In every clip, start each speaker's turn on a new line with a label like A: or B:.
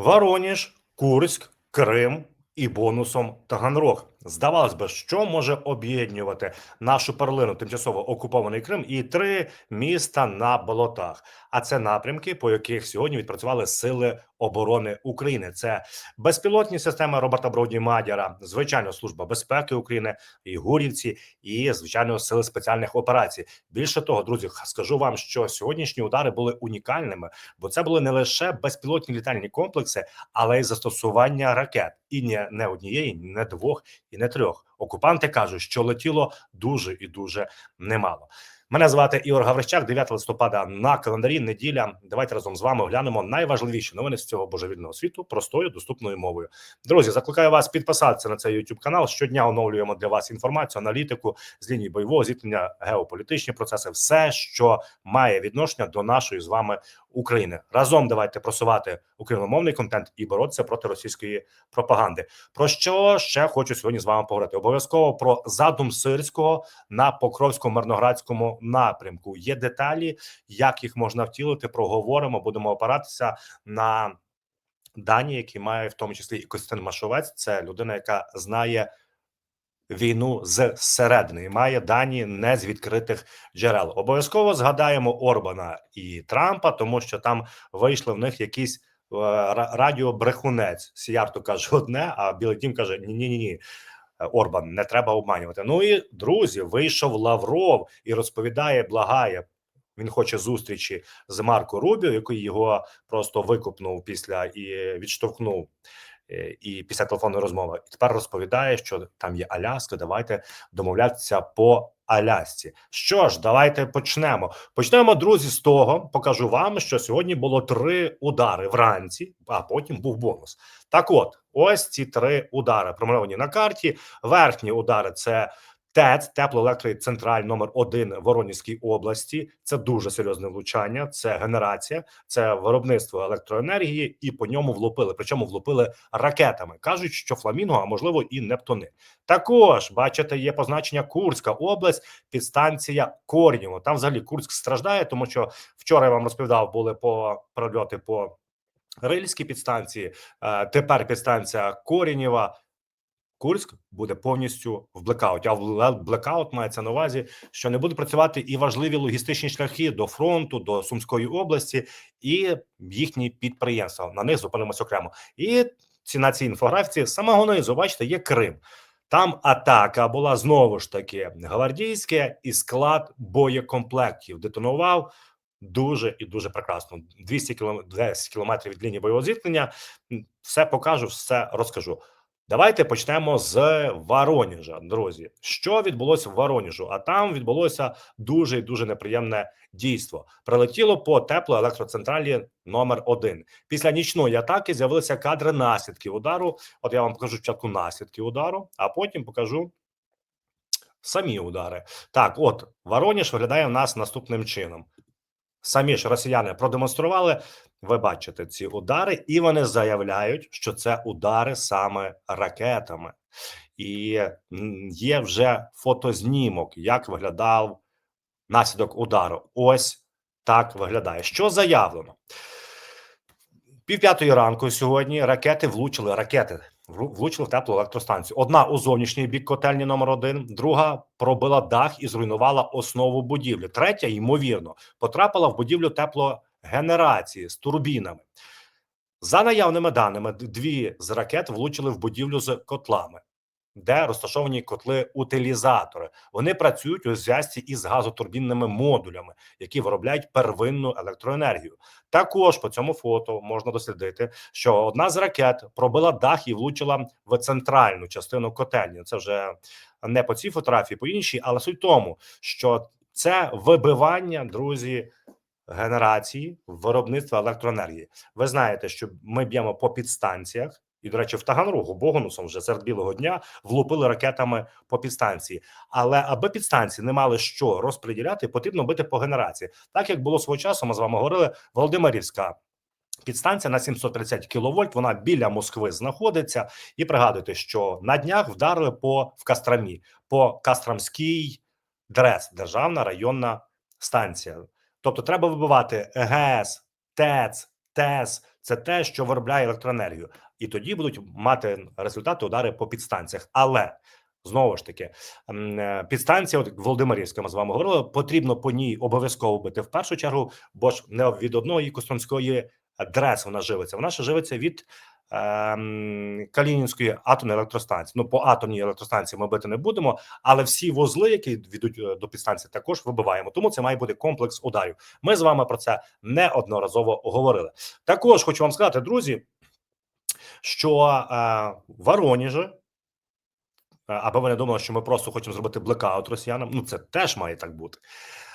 A: Вороніж, Курськ, Крим і бонусом Таганрог. Здавалось би, що може об'єднувати нашу перлину, тимчасово окупований Крим, і три міста на болотах. А це напрямки, по яких сьогодні відпрацювали сили оборони України. Це безпілотні системи Роберта Броді Мадяра, звичайно, служба безпеки України, і Гурівці, і звичайно, сили спеціальних операцій. Більше того, друзі, скажу вам, що сьогоднішні удари були унікальними, бо це були не лише безпілотні літальні комплекси, але й застосування ракет, і не, не однієї, не двох і не трьох. Окупанти кажуть, що летіло дуже і дуже немало. Мене звати Ігор Гаврищак, 9 листопада на календарі. Неділя. Давайте разом з вами оглянемо найважливіші новини з цього божевільного світу простою доступною мовою. Друзі, закликаю вас підписатися на цей YouTube канал. Щодня оновлюємо для вас інформацію, аналітику з лінії бойового зіткнення, геополітичні процеси, все, що має відношення до нашої з вами України. Разом давайте просувати україномовний контент і боротися проти російської пропаганди. Про що ще хочу сьогодні з вами поговорити? Обов'язково про задум сирського на покровсько-мирноградському напрямку. Є деталі, як їх можна втілити. Проговоримо, будемо опиратися на дані, які має в тому числі і Костянтин Машовець. Це людина, яка знає. Війну з середини і має дані не з відкритих джерел. Обов'язково згадаємо Орбана і Трампа, тому що там вийшли в них якісь е, радіобрехунець. Сіярто каже одне, а Білий Дім каже: ні, ні, ні. Орбан, не треба обманювати. Ну і друзі, вийшов Лавров і розповідає, благає. Він хоче зустрічі з Марко Рубіо, який його просто викупнув після і відштовхнув. Е, І після телефонної розмови і тепер розповідає, що там є Аляска. Давайте домовлятися по Алясці. Що ж, давайте почнемо. Почнемо, друзі, з того. Покажу вам, що сьогодні було три удари вранці, а потім був бонус. Так, от, ось ці три удари промальовані на карті. Верхні удари це ТЕЦ, теплоелектроцентраль номер 1 в Воронізькій області. Це дуже серйозне влучання. Це генерація, це виробництво електроенергії, і по ньому влупили. Причому влупили ракетами. кажуть, що фламінго, а можливо і Нептуни. Також бачите, є позначення Курська область, підстанція Корнєво. Там взагалі Курськ страждає, тому що вчора я вам розповідав, були по прольоти по Рильській підстанції. е, Тепер підстанція Корінєва. Курськ буде повністю в блекауті. А в блекаут мається на увазі, що не будуть працювати і важливі логістичні шляхи до фронту, до Сумської області і їхні підприємства. На них зупинимося окремо. І ці на цій інфографіці самого низу, бачите, є Крим. Там атака була знову ж таки гвардійське і склад боєкомплектів детонував дуже і дуже прекрасно. 200 кілометрів 10 кілометрів від лінії бойового зіткнення. Все покажу, все розкажу. Давайте почнемо з Вороніжа, друзі. Що відбулося в Вороніжу? А там відбулося дуже і дуже неприємне дійство. Прилетіло по теплоелектроцентралі номер 1 Після нічної атаки з'явилися кадри наслідків удару. От я вам покажу спочатку наслідки удару, а потім покажу самі удари. Так, от Вороніж виглядає в нас наступним чином. Самі ж росіяни продемонстрували. Ви бачите ці удари, і вони заявляють, що це удари саме ракетами. І є вже фотознімок, як виглядав наслідок удару. Ось так виглядає. Що заявлено? Пів п'ятої ранку сьогодні ракети влучили. Ракети влучили в теплу електростанцію. Одна у зовнішній бік котельні номер один, друга пробила дах і зруйнувала основу будівлі. Третя, ймовірно, потрапила в будівлю теплогенерації з турбінами. За наявними даними, дві з ракет влучили в будівлю з котлами, де розташовані котли-утилізатори. Вони працюють у зв'язці із газотурбінними модулями, які виробляють первинну електроенергію. Також по цьому фото можна дослідити, що одна з ракет пробила дах і влучила в центральну частину котельні. Це вже не по цій фотографії, по іншій, але суть тому, що це вибивання, друзі, генерації виробництва електроенергії. Ви знаєте, що ми б'ємо по підстанціях. І, до речі, в Таганрогу Богонусом вже серед білого дня влупили ракетами по підстанції. Але аби підстанції не мали що розподіляти, потрібно бити по генерації. Так як було свого часу, ми з вами говорили, Володимирівська підстанція на 730 кВт, вона біля Москви знаходиться. І пригадуйте, що на днях вдарили по в Кастрамі, по Кастрамській ДРЕС, державна районна станція. Тобто, треба вибивати ГЕС, ТЕЦ, ТЕС це те, що виробляє електроенергію, і тоді будуть мати результати удари по підстанціях. Але знову ж таки, е, підстанція, от Володимирівська, ми з вами говорили, потрібно по ній обов'язково бити в першу чергу, бо ж не від одної Костромської дрес вона живиться. Вона ще живиться від ем, Калінінської атомної електростанції. Ну по атомній електростанції ми бити не будемо, але всі вузли, які ведуть е, до підстанції, також вибиваємо. Тому це має бути комплекс ударів. Ми з вами про це неодноразово говорили. Також хочу вам сказати, друзі, що е, в Воронежі, е, аби ви не думали, що ми просто хочемо зробити блекаут росіянам. Ну це теж має так бути.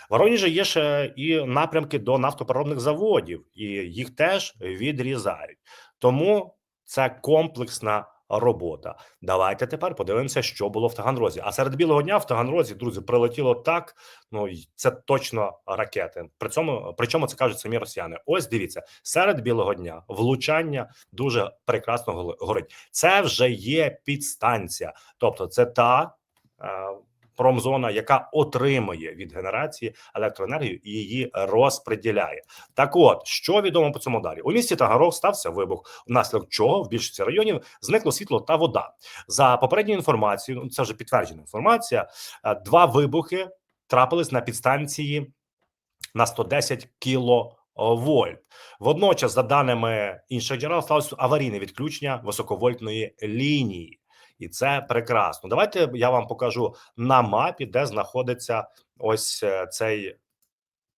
A: Воронежі є ще і напрямки до нафтопереробних заводів, і їх теж відрізають. Тому це комплексна робота. Давайте тепер подивимося, що було в Таганрозі. А серед білого дня в Таганрозі, друзі, прилетіло так. Ну це точно ракети. При цьому причому це кажуть самі росіяни. Ось дивіться, серед білого дня влучання дуже прекрасно горить. Це вже є підстанція, тобто це та. Промзона, яка отримує від генерації електроенергію і її розподіляє. Так, от що відомо по цьому ударі? У місті Тагаров стався вибух, внаслідок чого в більшості районів зникло світло та вода. За попередньою інформацією, ну це вже підтверджена інформація. е, Два вибухи трапились на підстанції на 110 кіловольт. Водночас, за даними інших джерел, сталося аварійне відключення високовольтної лінії. І це прекрасно. Давайте я вам покажу на мапі, де знаходиться ось е, цей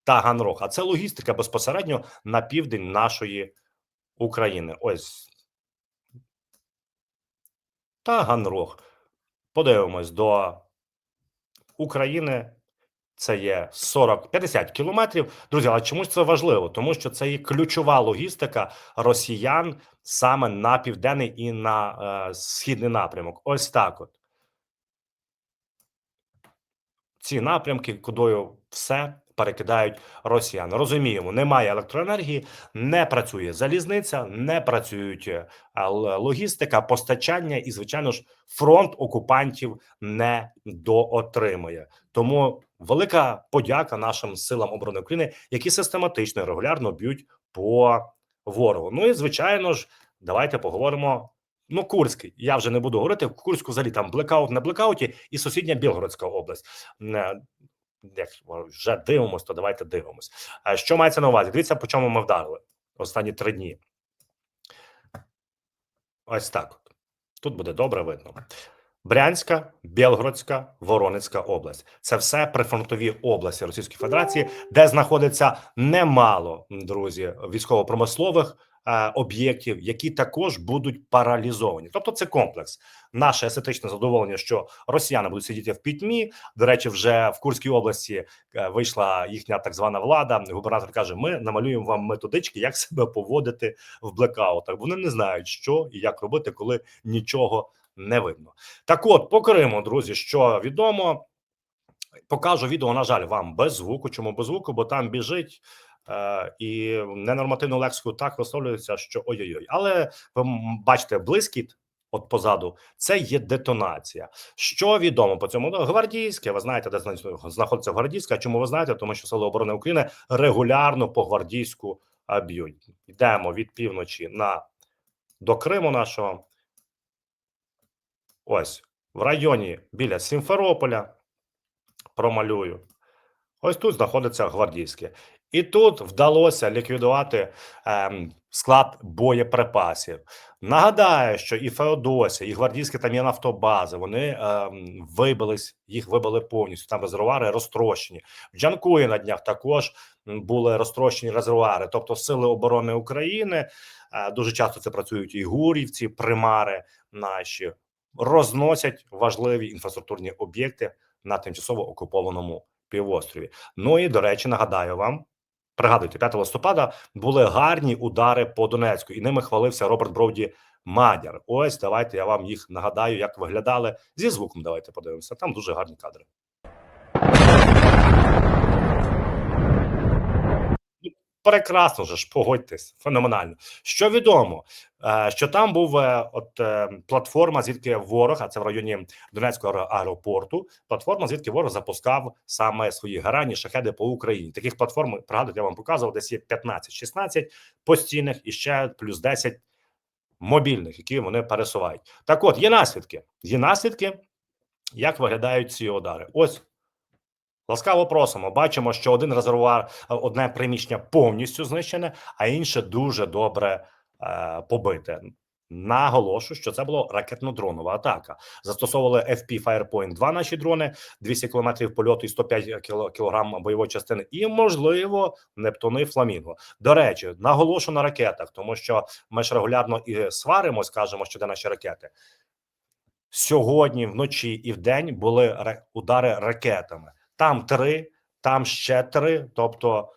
A: Таганрог. А це логістика безпосередньо на південь нашої України. Ось Таганрог. Подивимось до України. Це є 40-50 кілометрів. Друзі, але чомусь це важливо, тому що це є ключова логістика росіян саме на південний і на е, східний напрямок. Ось так. От ці напрямки, кудою все перекидають росіяни. Розуміємо, немає електроенергії, не працює залізниця, не працюють е, логістика, постачання, і звичайно ж, фронт окупантів не доотримує. Тому велика подяка нашим силам оборони України, які систематично і регулярно б'ють по ворогу. Ну і звичайно ж, давайте поговоримо. Ну, Курський, я вже не буду говорити. В Курську взагалі там блекаут на блекауті, і сусідня Білгородська область. Е, Як вже дивимось, то давайте дивимось. Е, Що мається на увазі? Дивіться, по чому ми вдарили останні три дні. Ось так. Тут буде добре видно. Брянська, Білгородська, Воронецька область це все прифронтові області Російської Федерації, де знаходиться немало друзі військово-промислових е, об'єктів, які також будуть паралізовані. Тобто, це комплекс. Наше естетичне задоволення, що росіяни будуть сидіти в пітьмі. До речі, вже в Курській області е, вийшла їхня так звана влада. Губернатор каже: Ми намалюємо вам методички, як себе поводити в блекаутах. Вони не знають, що і як робити, коли нічого не видно. Так, от по Криму, друзі, що відомо, покажу відео. На жаль, вам без звуку. Чому без звуку? Бо там біжить. Е, і ненормативну лексику так висловлюється, що ой-ой-ой. Але ви бачите, блискіт от позаду це є детонація. Що відомо по цьому? Ну, Гвардійське, ви знаєте, де зна- знаходиться Гвардійська. Чому ви знаєте? Тому що Сили оборони України регулярно по гвардійську б'ють. Йдемо від півночі на до Криму нашого. Ось в районі біля Сімферополя. Промалюю. Ось тут знаходиться гвардійське. І тут вдалося ліквідувати ем, склад боєприпасів. Нагадаю, що і Феодосія, і гвардійське там є нафтобази. Вони ем, вибились, їх вибили повністю. Там резервуари розтрощені. В Джанкої на днях також були розтрощені резервуари. Тобто, сили оборони України е, дуже часто це працюють і гурівці, примари наші розносять важливі інфраструктурні об'єкти на тимчасово окупованому півострові. Ну і до речі, нагадаю вам. Пригадуйте, 5 листопада були гарні удари по Донецьку, і ними хвалився Роберт Броуді Мадяр. Ось давайте я вам їх нагадаю, як виглядали зі звуком. Давайте подивимося. Там дуже гарні кадри. Прекрасно же ж, погодьтесь, феноменально. Що відомо, е, що там був е, от е, платформа, звідки ворог, а це в районі Донецького аеропорту. Платформа, звідки ворог запускав саме свої гарані шахеди по Україні. Таких платформ, пригадуйте, я вам показував, десь є 15-16 постійних і ще плюс 10 мобільних, які вони пересувають. Так, от є наслідки. Є наслідки, як виглядають ці удари. Ось ласкаво просимо. Бачимо, що один резервуар, е, одне приміщення повністю знищене, а інше дуже добре е, побите. Наголошую, що це була ракетно-дронова атака. Застосовували FP Firepoint 2 наші дрони, 200 кілометрів польоту і 105 кіло- кілограм бойової частини, і можливо Нептуни Фламінго. До речі, наголошу на ракетах, тому що ми ж регулярно і сваримось, кажемо, що де наші ракети. Сьогодні вночі і вдень були удари ракетами. Там три, там ще три. Тобто,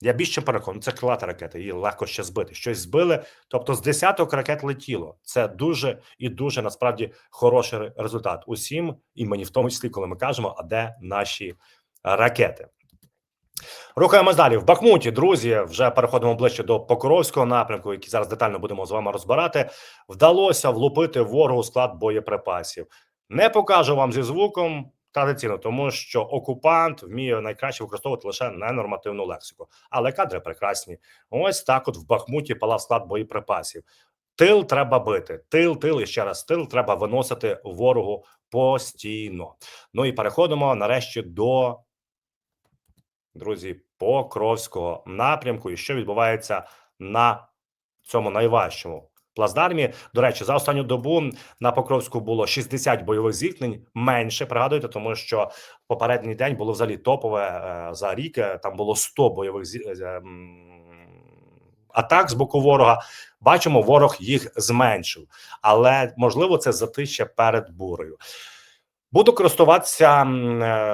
A: я більше переконаний, це крилата ракета, її легко ще збити. Щось збили. Тобто, з десяток ракет летіло. Це дуже і дуже насправді хороший результат. Усім, і мені в тому числі, коли ми кажемо, а де наші ракети. Рухаємось далі в Бахмуті. Друзі, вже переходимо ближче до Покровського напрямку, який зараз детально будемо з вами розбирати. Вдалося влупити ворогу склад боєприпасів. Не покажу вам зі звуком традиційно, тому що окупант вміє найкраще використовувати лише ненормативну лексику. Але кадри прекрасні. Ось так, от в Бахмуті палав склад боєприпасів. Тил треба бити. Тил, тил і ще раз тил треба виносити ворогу постійно. Ну і переходимо нарешті до друзі, Покровського напрямку, і що відбувається на цьому найважчому плацдармі. До речі, за останню добу на Покровську було 60 бойових зіткнень менше. Пригадуєте, тому що попередній день було взагалі топове е, за рік. е, Там було 100 бойових е, м, атак з боку ворога. Бачимо, ворог їх зменшив, але можливо це затища перед бурею. Буду користуватися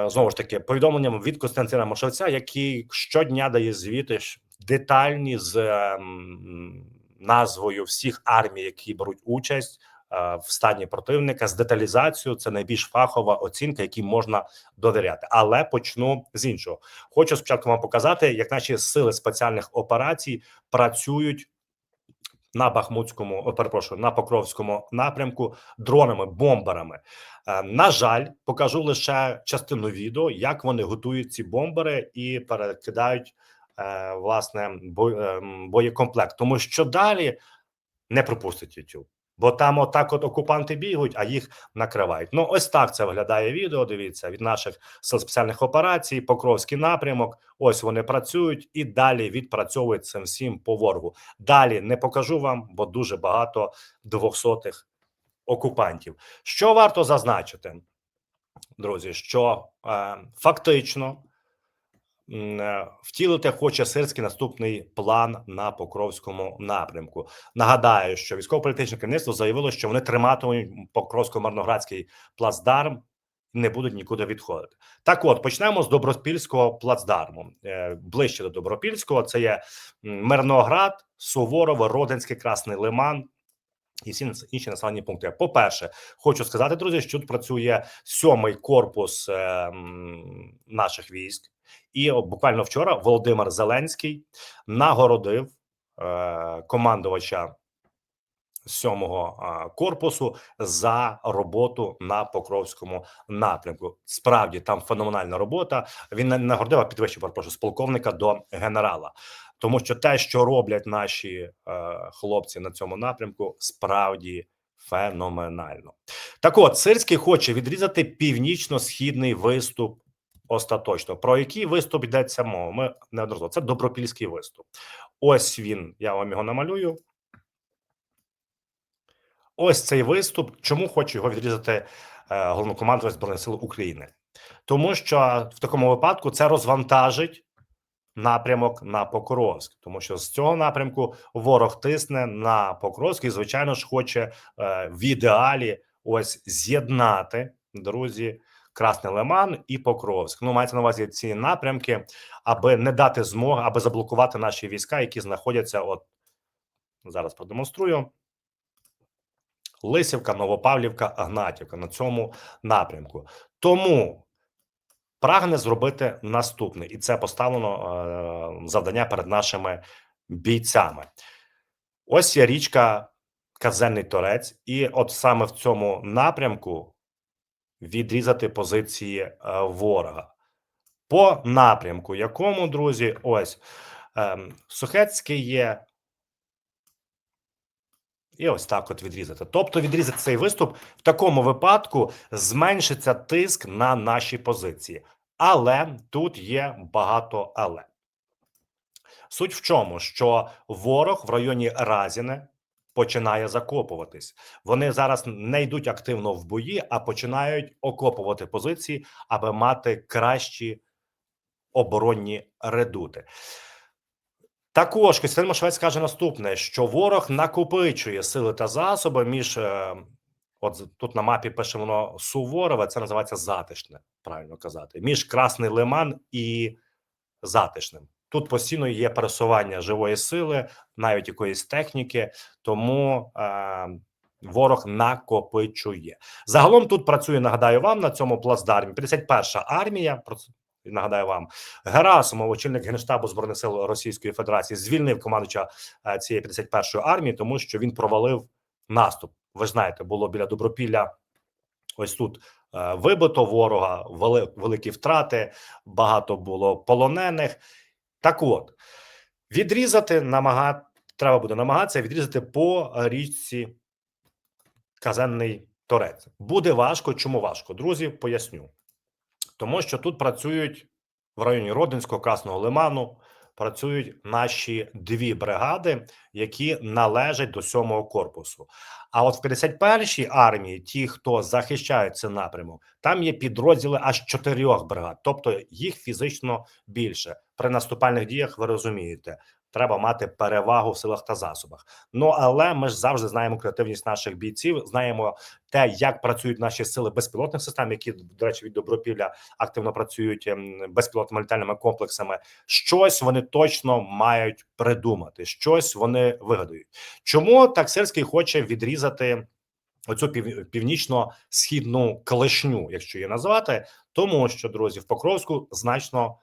A: знову ж таки повідомленням від Костянтина Мошевця, який щодня дає звіти детальні з е, м, назвою всіх армій, які беруть участь е, в стані противника з деталізацією. Це найбільш фахова оцінка, якій можна довіряти. Але почну з іншого. Хочу спочатку вам показати, як наші сили спеціальних операцій працюють. На Бахмутському, перепрошую, на Покровському напрямку дронами, бомберами. Е, На жаль, покажу лише частину відео, як вони готують ці бомбери і перекидають власне бо- ем, боєкомплект. Тому що далі не пропустить YouTube. Бо там отак от окупанти бігають, а їх накривають. Ну, ось так це виглядає відео. Дивіться від наших сил спеціальних операцій, Покровський напрямок. Ось вони працюють і далі відпрацьовують цим всім по ворогу. Далі не покажу вам, бо дуже багато двохсотих окупантів. Що варто зазначити, друзі, що е, фактично е, втілити хоче сирський наступний план на Покровському напрямку. Нагадаю, що військово-політичне керівництво заявило, що вони триматимуть Покровсько-Марноградський плацдарм. Не будуть нікуди відходити. Так, от почнемо з Добропільського плацдарму. Е, ближче до Добропільського це є Мирноград, Суворове, Родинське, Красний Лиман, і всі інші населені пункти. По-перше, хочу сказати, друзі, що тут працює сьомий корпус е, наших військ, і буквально вчора Володимир Зеленський нагородив е, командувача сьомого корпусу за роботу на Покровському напрямку. Справді там феноменальна робота. Він нагородив, а підвищив перепрошую, з полковника до генерала. Тому що те, що роблять наші е, хлопці на цьому напрямку, справді феноменально. Так от, Сирський хоче відрізати північно-східний виступ остаточно. Про який виступ йдеться мова? Ми неодноразово. Це добропільський виступ. Ось він. Я вам його намалюю. Ось цей виступ. Чому хочу його відрізати е, головнокомандувач Збройних сил України? Тому що в такому випадку це розвантажить напрямок на Покровськ, тому що з цього напрямку ворог тисне на Покровськ і, звичайно ж, хоче е, в ідеалі ось з'єднати друзі. Красний Лиман і Покровськ. Ну, мається на увазі ці напрямки, аби не дати змоги, аби заблокувати наші війська, які знаходяться. От зараз продемонструю. Лисівка, Новопавлівка, Гнатівка на цьому напрямку. Тому прагне зробити наступне, і це поставлено е, завдання перед нашими бійцями. Ось є річка Казенний Торець, і от саме в цьому напрямку відрізати позиції е, ворога. По напрямку, якому, друзі, ось ем, Сухецький є. І ось так от відрізати. Тобто відрізати цей виступ в такому випадку зменшиться тиск на наші позиції. Але тут є багато але. Суть в чому, що ворог в районі Разіне починає закопуватись. Вони зараз не йдуть активно в бої, а починають окопувати позиції, аби мати кращі оборонні редути. Також Костянтин Машвець каже наступне: що ворог накопичує сили та засоби між е, от тут на мапі пише воно Суворове, це називається затишне, правильно казати, між Красний Лиман і Затишним. Тут постійно є пересування живої сили, навіть якоїсь техніки, тому е, ворог накопичує. Загалом тут працює, нагадаю вам, на цьому плацдармі 51-ша армія. Нагадаю вам, Герасимов, очільник генштабу збройних сил Російської Федерації, звільнив командувача е, цієї 51-ї армії, тому що він провалив наступ. Ви знаєте, було біля Добропілля. Ось тут е, вибито ворога, вели, великі втрати, багато було полонених. Так от відрізати намагати треба буде намагатися відрізати по річці Казенний Торець. Буде важко. Чому важко? Друзі, поясню. Тому що тут працюють в районі Родинського, Красного Лиману, працюють наші дві бригади, які належать до сьомого корпусу. А от в 51-й армії, ті, хто захищають цей напрямок, там є підрозділи аж чотирьох бригад, тобто їх фізично більше. При наступальних діях ви розумієте, треба мати перевагу в силах та засобах. Ну але ми ж завжди знаємо креативність наших бійців, знаємо те, як працюють наші сили безпілотних систем, які до речі від добропілля активно працюють ем, безпілотними літальними комплексами. Щось вони точно мають придумати, щось вони вигадають. Чому так Сирський хоче відрізати? Оцю пів, північно-східну клешню, якщо її назвати, тому що друзі в Покровську значно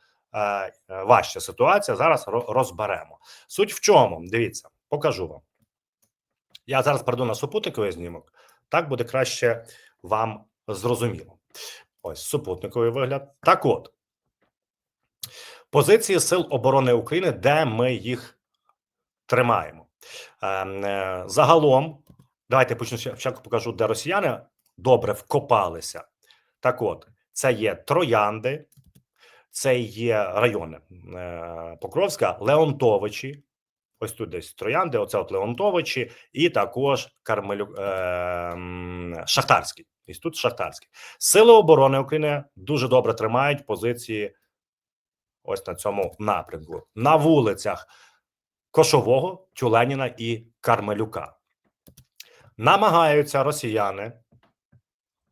A: важча ситуація. Зараз розберемо. Суть в чому? Дивіться, покажу вам. Я зараз перейду на супутниковий знімок. Так буде краще вам зрозуміло. Ось супутниковий вигляд. Так, от позиції Сил оборони України, де ми їх тримаємо. Ем, е, Загалом, давайте почну спочатку покажу, де росіяни добре вкопалися. Так, от, це є Троянди, це є райони е, Покровська, Леонтовичі. Ось тут десь Троянди, оце от Леонтовичі, і також Кармелю, е, Шахтарський. Ось тут Шахтарський. Сили оборони України дуже добре тримають позиції ось на цьому напрямку. На вулицях Кошового, Тюленіна і Кармелюка. Намагаються росіяни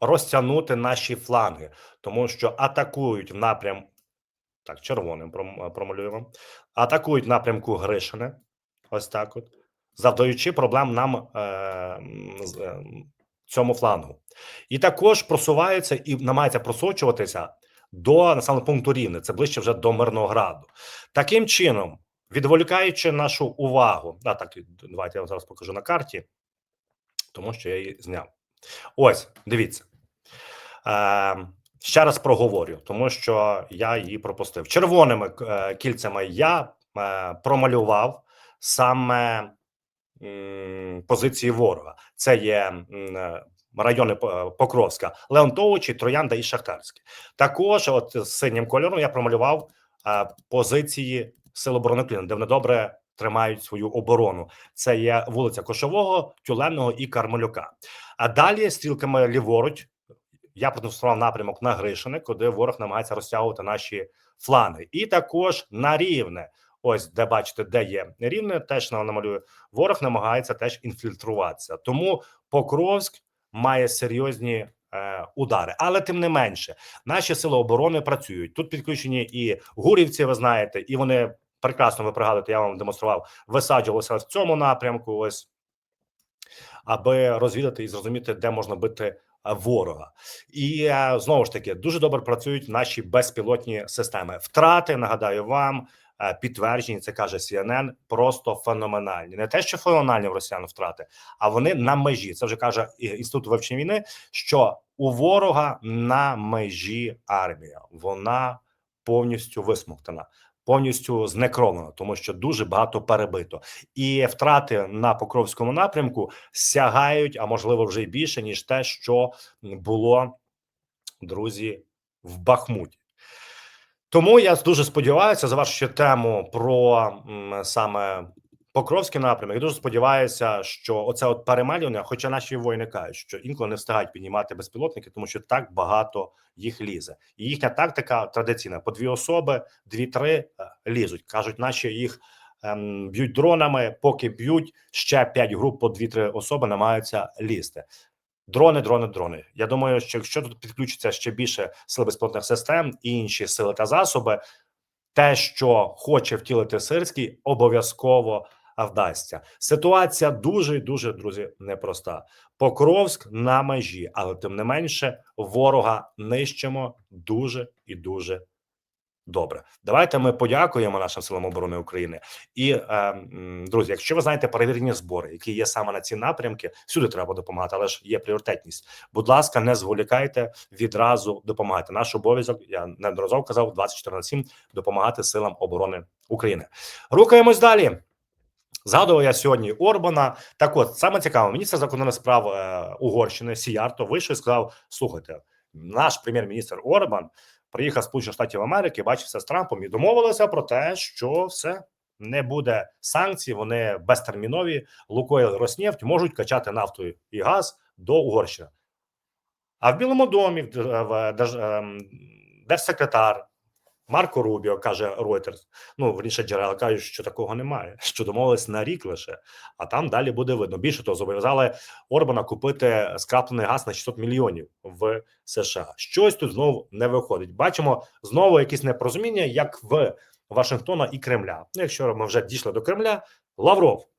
A: розтягнути наші фланги, тому що атакують в напрям. Так, червоним промалюємо. Атакують напрямку Гришине. Ось так от. Завдаючи проблем нам е, е, цьому флангу. І також просуваються і намагаються просочуватися до населеного пункту Рівне. Це ближче вже до Мирнограду. Таким чином, відволікаючи нашу увагу, а так давайте я вам зараз покажу на карті, тому що я її зняв. Ось, дивіться. Е, ще раз проговорю, тому що я її пропустив. Червоними е, кільцями я е, промалював саме позиції ворога. Це є е, райони Покровська, Леонтовичі, Троянда і Шахтарське. Також, от синім кольором, я промалював позиції Сил оборони України, де вони добре тримають свою оборону. Це є вулиця Кошового, Тюленного і Кармелюка. А далі стрілками ліворуч я продемонстрував напрямок на Гришине, куди ворог намагається розтягувати наші фланги, і також на рівне. Ось де бачите, де є рівне, теж намалюю. Ворог намагається теж інфільтруватися. Тому Покровськ має серйозні е, удари, але тим не менше, наші сили оборони працюють. Тут підключені і гурівці, ви знаєте, і вони прекрасно ви пригадуєте, я вам демонстрував, висаджувалися в цьому напрямку. Ось аби розвідати і зрозуміти, де можна бити ворога. І е, знову ж таки дуже добре працюють наші безпілотні системи. Втрати нагадаю вам. е, Підтверджені, це каже CNN, просто феноменальні. Не те, що феноменальні в росіян втрати, а вони на межі. Це вже каже інститут вивчення війни. Що у ворога на межі армія вона повністю висмоктана, повністю знекровлено, тому що дуже багато перебито, і втрати на покровському напрямку сягають, а можливо вже й більше ніж те, що було друзі в Бахмуті. Тому я дуже сподіваюся за вашу тему про саме Покровський напрямок. Я дуже сподіваюся, що оце от перемелювання, хоча наші воїни кажуть, що інколи не встигають піднімати безпілотники, тому що так багато їх лізе. І їхня тактика традиційна: по дві особи, дві-три е, лізуть. кажуть, наші їх ем, б'ють дронами, поки б'ють ще п'ять груп по дві-три особи, намагаються лізти. Дрони, дрони, дрони. Я думаю, що якщо тут підключиться ще більше сил безпілотних систем і інші сили та засоби, те, що хоче втілити Сирський, обов'язково вдасться. Ситуація дуже і дуже друзі непроста. Покровськ на межі, але тим не менше, ворога нищимо дуже і дуже добре. Давайте ми подякуємо нашим силам оборони України. І е, друзі, якщо ви знаєте перевірені збори, які є саме на ці напрямки, всюди треба допомагати, але ж є пріоритетність. Будь ласка, не зволікайте відразу допомагати. Наш обов'язок я неодноразово казав 24 на 7 допомагати силам оборони України. Рухаємось далі. Згадував я сьогодні Орбана. Так, от саме цікаво, міністр закордонних справ е, Угорщини Сіярто вийшов і сказав: слухайте, наш прем'єр-міністр Орбан приїхав з Сполучених Штатів Америки, бачився з Трампом і домовилися про те, що все не буде санкцій. Вони безтермінові. Лукойл Роснефть можуть качати нафту і газ до Угорщини. А в Білому домі в, в, держ- ем, держсекретар Марко Рубіо каже Reuters, ну верніше джерела кажуть, що такого немає, що домовились на рік лише, а там далі буде видно. Більше того, зобов'язали Орбана купити скраплений газ на 600 мільйонів в США. Щось тут знову не виходить. Бачимо знову якісь непорозуміння, як в Вашингтона і Кремля. Ну, якщо ми вже дійшли до Кремля, Лавров.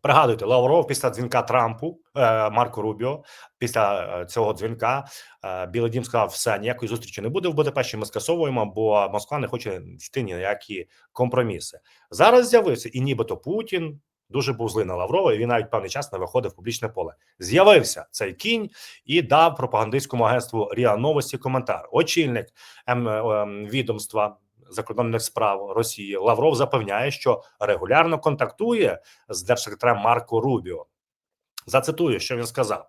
A: Пригадуйте, Лавров після дзвінка Трампу е, Марко Рубіо. Після е, цього дзвінка е, Білий Дім сказав, все ніякої зустрічі не буде в Будапешті. Ми скасовуємо, бо Москва не хоче йти ні компроміси. Зараз з'явився і нібито Путін дуже був злий на Лаврова. І він навіть певний час не виходив в публічне поле. З'явився цей кінь і дав пропагандистському агентству Ріа Новості коментар. Очільник відомства закордонних справ Росії Лавров запевняє, що регулярно контактує з держсекретарем Марко Рубіо. Зацитую, що він сказав: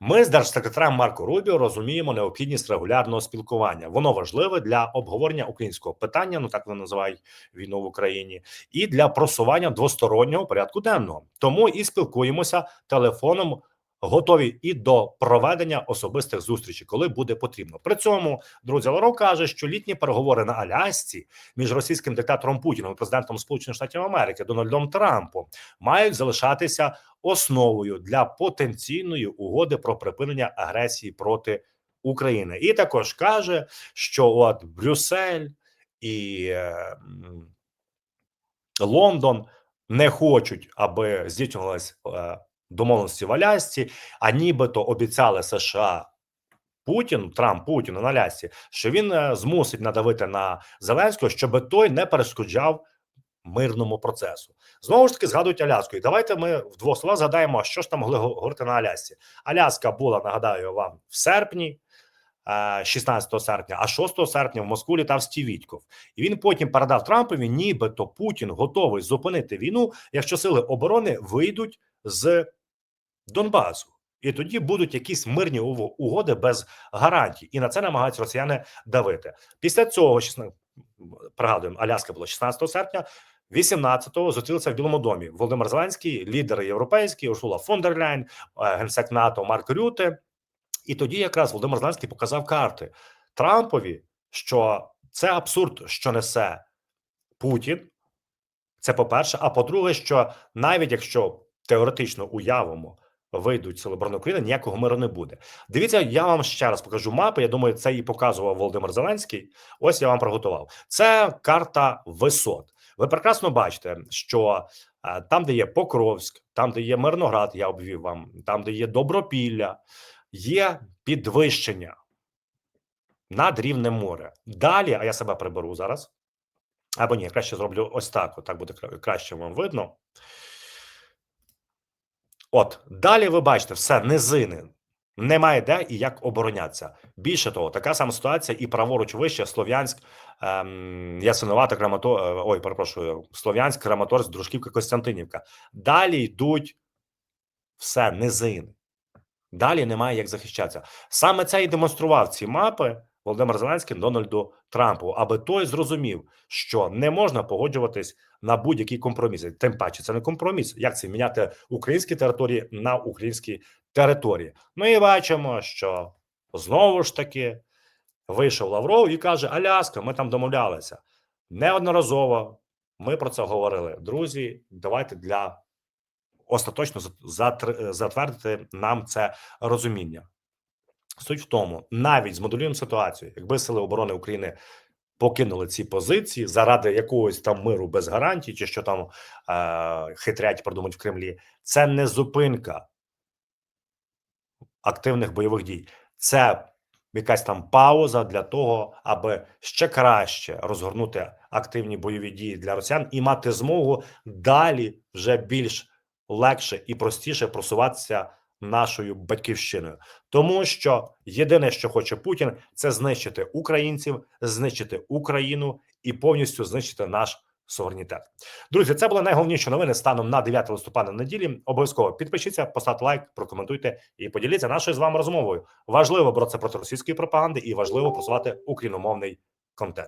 A: ми з держсекретарем Марко Рубіо розуміємо необхідність регулярного спілкування. Воно важливе для обговорення українського питання, ну так вони називають війну в Україні, і для просування двостороннього порядку денного. Тому і спілкуємося телефоном. Готові і до проведення особистих зустрічей, коли буде потрібно. При цьому друзі Лавров каже, що літні переговори на Алясці між російським диктатором Путіним і президентом Сполучених Штатів Америки Дональдом Трампом мають залишатися основою для потенційної угоди про припинення агресії проти України. І також каже, що от Брюссель і е, Лондон не хочуть, аби здійснювалась е, домовленості в Алясці, а нібито обіцяли США. Путін, Трамп Путіну на Алясці, що він е, змусить надавити на Зеленського, щоб той не перешкоджав мирному процесу. Знову ж таки, згадують Аляску. І давайте ми в двох словах згадаємо, що ж там могли го- говорити на Алясці. Аляска була, нагадаю вам, в серпні, е, 16 серпня, а 6 серпня в Москву літав Стів Вітьков. І він потім передав Трампові, нібито Путін готовий зупинити війну, якщо сили оборони вийдуть з Донбасу. І тоді будуть якісь мирні угоди без гарантій, і на це намагаються росіяни давити. Після цього 16, пригадуємо, Аляска була 16 серпня. 18-го зустрілися в Білому домі Володимир Зеленський, лідери європейські, Урсула фон дер Ляйн, е, генсек НАТО Марк Рюте. І тоді якраз Володимир Зеленський показав карти Трампові, що це абсурд, що несе Путін. Це по-перше. А по-друге, що навіть якщо теоретично уявимо, вийдуть сили оборони України, ніякого миру не буде. Дивіться, я вам ще раз покажу мапи. Я думаю, це і показував Володимир Зеленський. Ось я вам приготував. Це карта висот. Ви прекрасно бачите, що е, там, де є Покровськ, там, де є Мирноград, я обвів вам, там, де є Добропілля, є підвищення над рівнем моря. Далі, а я себе приберу зараз. Або ні, краще зроблю ось так. Так буде краще вам видно. От далі ви бачите, все низини. Немає де і як оборонятися. Більше того, така сама ситуація і праворуч вище Слов'янськ, ем, Ясиновата, Крамато, е, ой, перепрошую, Слов'янськ, Краматорськ, Дружківка, Костянтинівка. Далі йдуть все низини. Далі немає як захищатися. Саме це і демонстрував ці мапи Володимир Зеленський Дональду Трампу, аби той зрозумів, що не можна погоджуватись на будь-які компроміси. Тим паче, це не компроміс. Як це міняти українські території на українські території? Ну і бачимо, що знову ж таки вийшов Лавров і каже: Аляска, ми там домовлялися неодноразово. Ми про це говорили. Друзі, давайте для остаточно затвердити нам це розуміння. Суть в тому, навіть змоделюємо ситуацію, якби сили оборони України покинули ці позиції заради якогось там миру без гарантій, чи що там е- хитрять придумать в Кремлі, це не зупинка активних бойових дій, це якась там пауза для того, аби ще краще розгорнути активні бойові дії для росіян і мати змогу далі вже більш легше і простіше просуватися нашою батьківщиною, тому що єдине, що хоче Путін, це знищити українців, знищити Україну і повністю знищити наш суверенітет. Друзі, це були найголовніші новини станом на 9 листопада неділі. Обов'язково підпишіться, поставте лайк, прокоментуйте і поділіться нашою з вами розмовою. Важливо боротися проти російської пропаганди і важливо просувати україномовний контент.